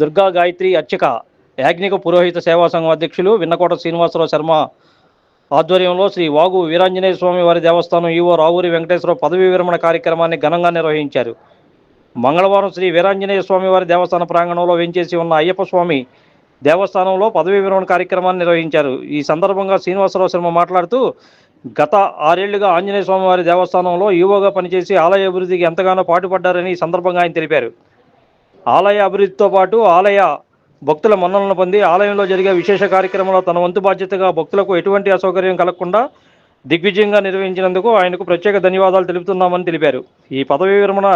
దుర్గా గాయత్రి అర్చక యాజ్ఞిక పురోహిత సేవా సంఘం అధ్యక్షులు విన్నకోట శ్రీనివాసరావు శర్మ ఆధ్వర్యంలో శ్రీ వాగు వీరాంజనేయ స్వామి వారి దేవస్థానం ఈవో రావూరి వెంకటేశ్వరరావు పదవీ విరమణ కార్యక్రమాన్ని ఘనంగా నిర్వహించారు. మంగళవారం శ్రీ వీరాంజనేయ స్వామి వారి దేవస్థాన ప్రాంగణంలో వెంచేసి ఉన్న అయ్యప్ప స్వామి దేవస్థానంలో పదవీ విరమణ కార్యక్రమాన్ని నిర్వహించారు. ఈ సందర్భంగా శ్రీనివాసరావు శర్మ మాట్లాడుతూ గత ఆరేళ్ళుగా ఆంజనేయ స్వామి వారి దేవస్థానంలో ఈవోగా పనిచేసి ఆలయ అభివృద్ధికి ఎంతగానో పాటుపడ్డారని ఈ సందర్భంగా ఆయన తెలిపారు. ఆలయ అభివృద్ధితో పాటు ఆలయ భక్తుల మన్నలను పొంది ఆలయంలో జరిగే విశేష కార్యక్రమంలో తన వంతు బాధ్యతగా భక్తులకు ఎటువంటి అసౌకర్యం కలగకుండా దిగ్విజయంగా నిర్వహించినందుకు ఆయనకు ప్రత్యేక ధన్యవాదాలు తెలుపుతున్నామని తెలిపారు. ఈ పదవీ విరమణ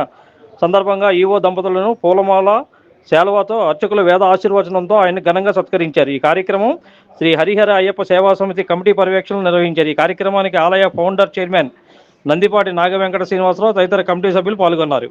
సందర్భంగా ఈవో దంపతులను పూలమాల శాలువాతో అర్చకుల వేద ఆశీర్వచనంతో ఆయన ఘనంగా సత్కరించారు. ఈ కార్యక్రమం శ్రీ హరిహర అయ్యప్ప సేవా సమితి కమిటీ పర్యవేక్షణలు నిర్వహించారు. ఈ కార్యక్రమానికి ఆలయ ఫౌండర్ చైర్మన్ నందిపాటి నాగ వెంకట శ్రీనివాసరావు తదితర కమిటీ సభ్యులు పాల్గొన్నారు.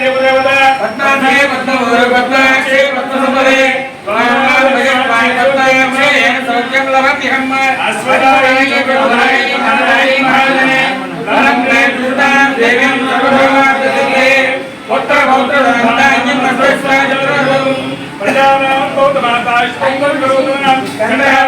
పద్మప్రియ పద్మనే పద్మహస్తే పద్మాలే పద్మనాయతాక్షి విశ్వప్రియ విశ్వమహాగులే పద్మాపత్తం వైసర్యస్వ యాసా పద్మాశ్రస్తానుగుల గణేశ పద్మోపేతాక్షి గంభీరావత్తనాయ ధనవత విశ్వప్రియ లక్ష్మీ దివ్యేంద్రే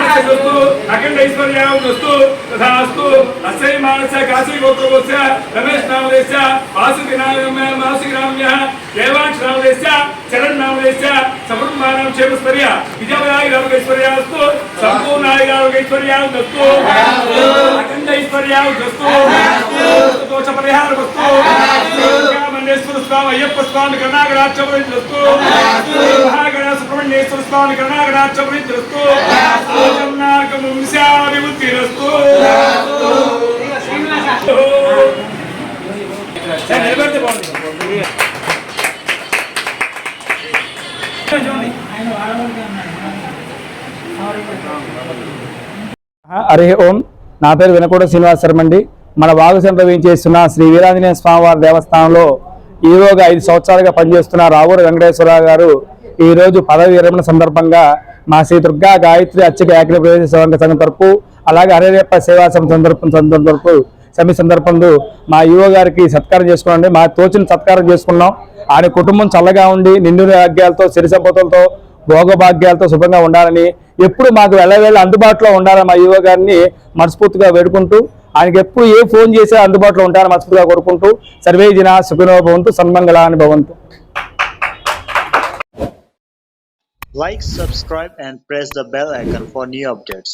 సౌభాగ్యదీవ అసుమానస్య శేషదాయనావదేస్య శంకర అఖండ ఐశ్వర్యావస్తు తథాస్తు అస్యై మానస కాశీ గోత్రవస్య రమేష్ నామదేస్య వాసుకి నామ వాసుకి నామ్య దేవాంశ నామదేస్య చరణ్ నామదేస్య సకుటుంబానాం క్షేమస్పర్య విజయవాయి రామకైశ్వర్యాస్తు సంపూర్ణాయి రామకైశ్వర్యావస్తు అఖండ ఐశ్వర్యావస్తు దోష పరిహారవస్తు మల్లేశ్వర స్వామి అయ్యప్ప స్వామి కర్ణాగరాచవస్తు మహాగణ సుబ్రహ్మణ్యేశ్వర స్వామి కర్ణాగరాచవస్తు జన్నార్కం వంశాభివృద్ధిరస్తు నిలబెడితే బాగుంది. హరి ఓం. నా పేరు వినకూడ శ్రీనివాసరం శర్మ అండి మన వాగుసంలో వేయించేస్తున్న శ్రీ వీరాంజనేయ స్వామివారి దేవస్థానంలో ఈరోగా ఐదు సంవత్సరాలుగా పనిచేస్తున్న రావూరు వెంకటేశ్వరరావు గారు ఈరోజు పదవి విరమణ సందర్భంగా మా శ్రీ దుర్గా గాయత్రి అర్చక యాగ్ని ప్రవేశ సంఘ సంఘం తరపు అలాగే హరిరేప సేవా సంఘం సందర్భం సందర్భం తరపు సమి సందర్భంలో మా యువ గారికి సత్కారం చేసుకున్నాం మా తోచిన సత్కారం చేసుకున్నాం. ఆయన కుటుంబం చల్లగా ఉండి నిండు ఆగ్యాలతో సిరి సంపదలతో భోగభాగ్యాలతో శుభంగా ఉండాలని ఎప్పుడు మాకు వెళ్ళవేళ అందుబాటులో ఉండాలని మా యువ గారిని మనస్ఫూర్తిగా వేడుకుంటూ ఆయనకి ఎప్పుడు ఏ ఫోన్ చేసే అందుబాటులో ఉంటారని మనస్ఫూర్తిగా కోరుకుంటూ సర్వే జన సుఖినో భవంతు సన్మంగళాన్ని భవంతు Like, subscribe, and press the bell icon for new updates.